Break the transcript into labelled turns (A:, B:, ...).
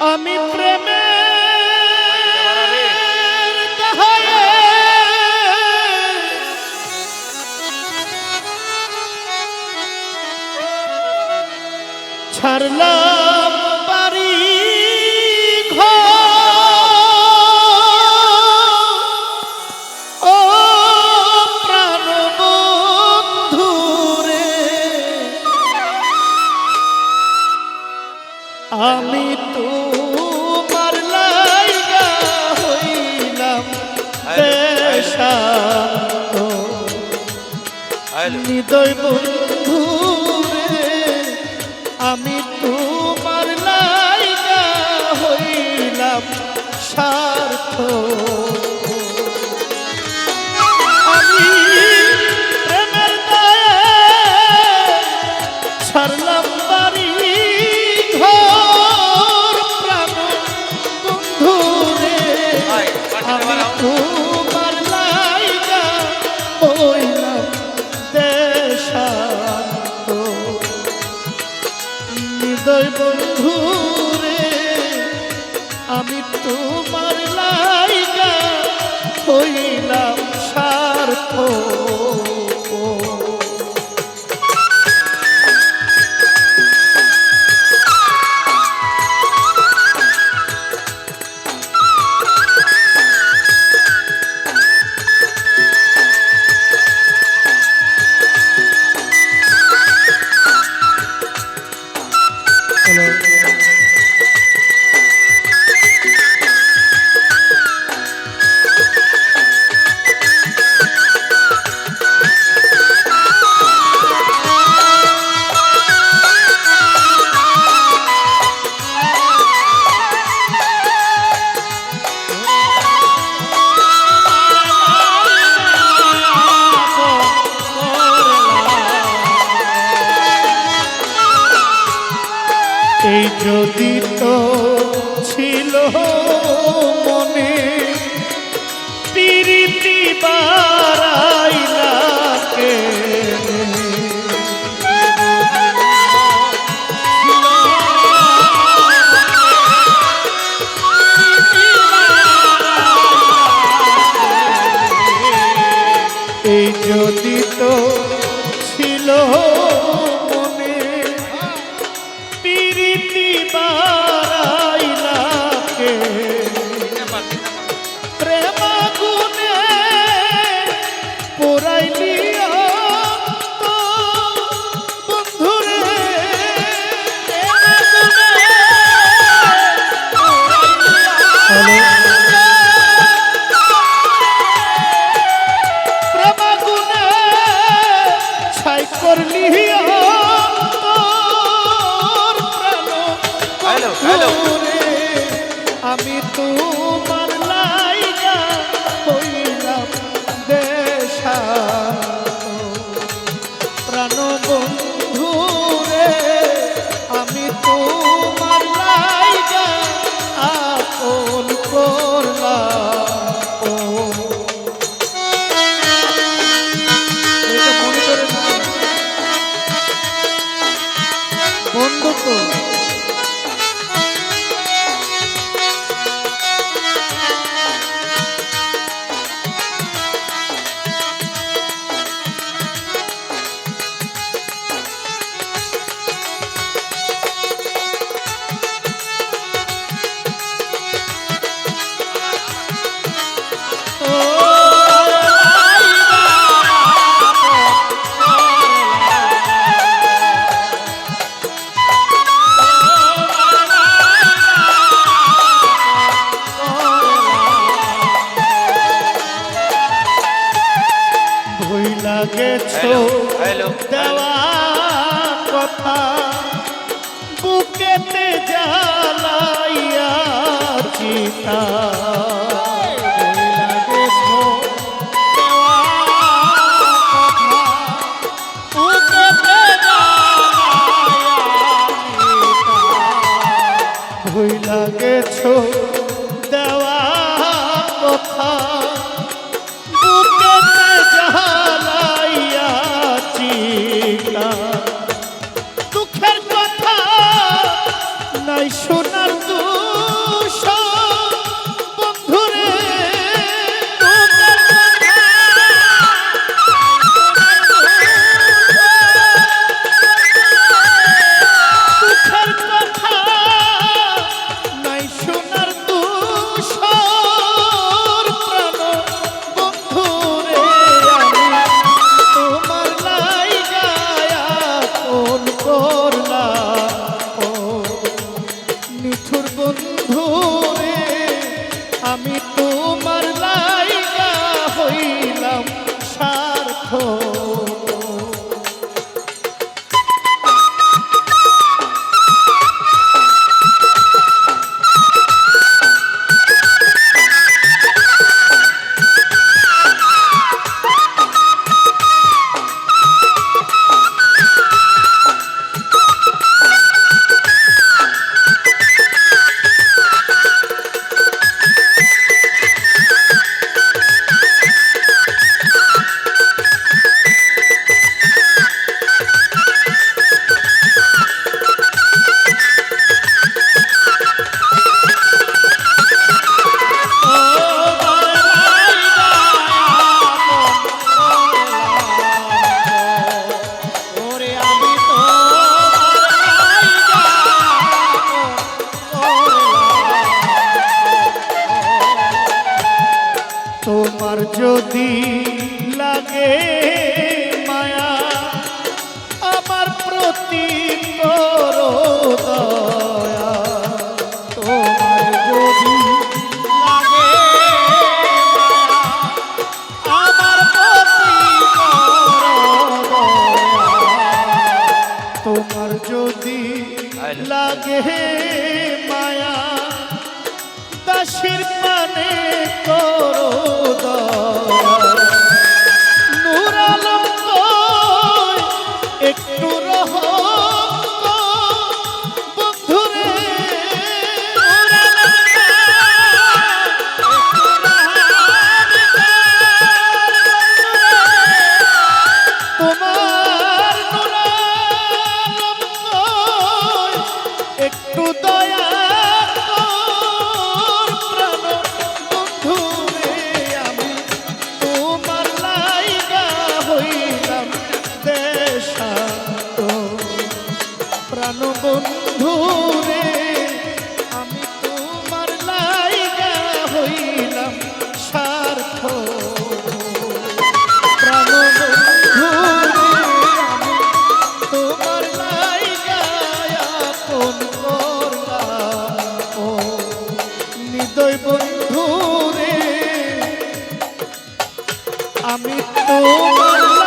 A: আমি প্রেমে ছাড়লা আমি তোমার লাইগা বন্ধু আমি তোমার লাইগা হইলাম সার্থ তোমার লাইগা হইলাম সার্থ যদি তো ছিল মনে পিরিতি বারাইলাকে এই যদি তো ছিল ব্যথা বুকেতে জ্বালাইয়া চিতা তোমার যদি লাগে মায়া আমার প্রতি করো মায়া আমি তোমার